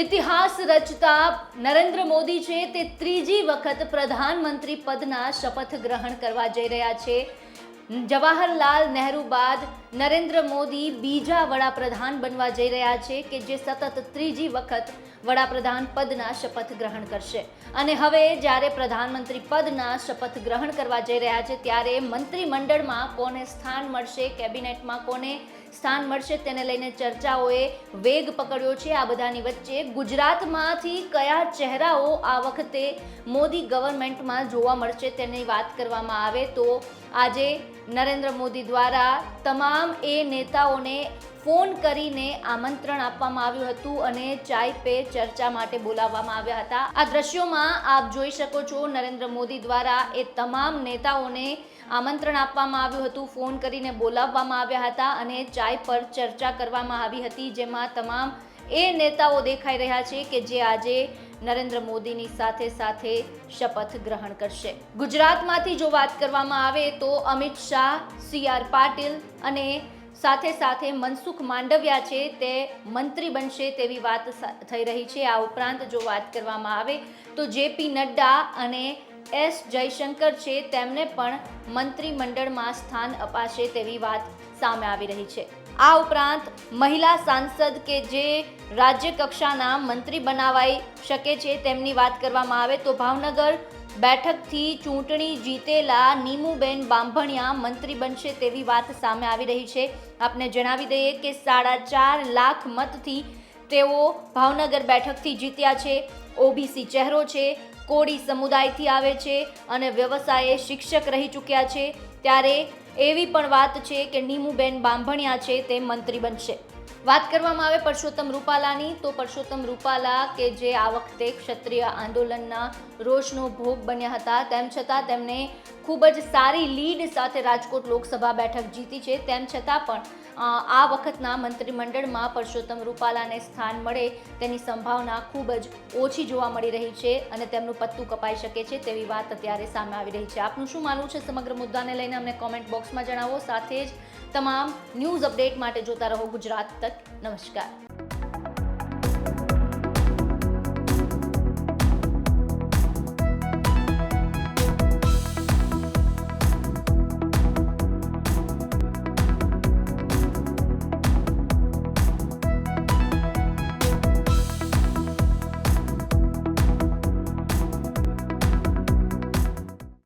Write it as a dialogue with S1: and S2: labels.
S1: ઇતિહાસ રચતા નરેન્દ્ર મોદી છે તે ત્રીજી વખત પ્રધાનમંત્રી પદના શપથ ગ્રહણ કરવા જઈ રહ્યા છે. જવાહરલાલ નહેરુ બાદ નરેન્દ્ર મોદી બીજા વડાપ્રધાન બનવા જઈ રહ્યા છે કે જે સતત ત્રીજી વખત વડાપ્રધાન પદના શપથ ગ્રહણ કરશે. અને હવે જ્યારે પ્રધાનમંત્રી પદના શપથ ગ્રહણ કરવા જઈ રહ્યા છે, ત્યારે મંત્રીમંડળમાં કોને સ્થાન મળશે, કેબિનેટમાં કોને સ્થાન મળશે તેને લઈને ચર્ચાઓએ વેગ પકડ્યો છે આ બધાની વચ્ચે. ગુજરાતમાંથી કયા ચહેરાઓ આ વખતે મોદી ગવર્મેન્ટમાં જોવા મળશે તેની વાત કરવામાં આવે તો આજે નરેન્દ્ર મોદી દ્વારા તમામ એ નેતાઓને ફોન કરીને આમંત્રણ આપવામાં આવ્યું હતું અને ચાય પે ચર્ચા માટે બોલાવવામાં આવ્યા હતા. આ દ્રશ્યોમાં આપ જોઈ શકો છો, નરેન્દ્ર મોદી દ્વારા એ તમામ નેતાઓને આમંત્રણ આપવામાં આવ્યું હતું, ફોન કરીને બોલાવવામાં આવ્યા હતા અને ચાય પર ચર્ચા કરવામાં આવી હતી, જેમાં તમામ એ નેતાઓ દેખાઈ રહ્યા છે કે જે આજે નરેન્દ્ર મોદીની સાથે સાથે શપથ ગ્રહણ કરશે. ગુજરાતમાંથી જો વાત કરવામાં આવે તો અમિત શાહ, સી આર પાટીલ અને સાથે સાથે મનસુખ માંડવિયા છે તે મંત્રી બનશે તેવી વાત થઈ રહી છે. આ ઉપરાંત જો વાત કરવામાં આવે તો જેપી નડ્ડા અને એસ જયશંકર છે, તેમને પણ મંત્રીમંડળમાં સ્થાન અપાશે તેવી વાત સામે આવી રહી છે. આ ઉપરાંત મહિલા સાંસદ કે જે રાજ્ય કક્ષાના મંત્રી બનાવાઈ શકે છે તેમની વાત કરવામાં આવે તો ભાવનગર બેઠકથી ચૂંટણી જીતેલા નીમુબેન બાંભણિયા મંત્રી બનશે તેવી વાત સામે આવી રહી છે. આપને જણાવી દઈએ કે સાડા ચાર લાખ મતથી તેઓ ભાવનગર બેઠકથી જીત્યા છે. ઓબીસી ચહેરો છે. કોળી સમુદાયથી આવે છે અને વ્યવસાયે શિક્ષક રહી ચૂક્યા છે, ત્યારે એવી પણ વાત છે કે નીમુબેન બાંભણિયા છે, તે મંત્રી બનશે. વાત કરવામાં આવે પરસોત્તમ રૂપાલાની, તો પરસોત્તમ રૂપાલા કે જે આ વખતે ક્ષત્રિય આંદોલનના રોષનો ભોગ બન્યા હતા, તેમ છતાં તેમને ખૂબ જ સારી લીડ સાથે રાજકોટ લોકસભા બેઠક જીતી છે. તેમ છતાં પણ આ વખતના મંત્રીમંડળમાં પરસોત્તમ રૂપાલાને સ્થાન મળે તેની સંભાવના ખૂબ જ ઓછી જોવા મળી રહી છે અને તેમનું પત્તું કપાઈ શકે છે તેવી વાત અત્યારે સામે આવી રહી છે. આપનું શું માનવું છે? સમગ્ર મુદ્દાને લઈને અમને કોમેન્ટ બોક્સમાં જણાવો. સાથે જ તમામ ન્યૂઝ અપડેટ માટે જોતા રહો ગુજરાત તક. નમસ્કાર.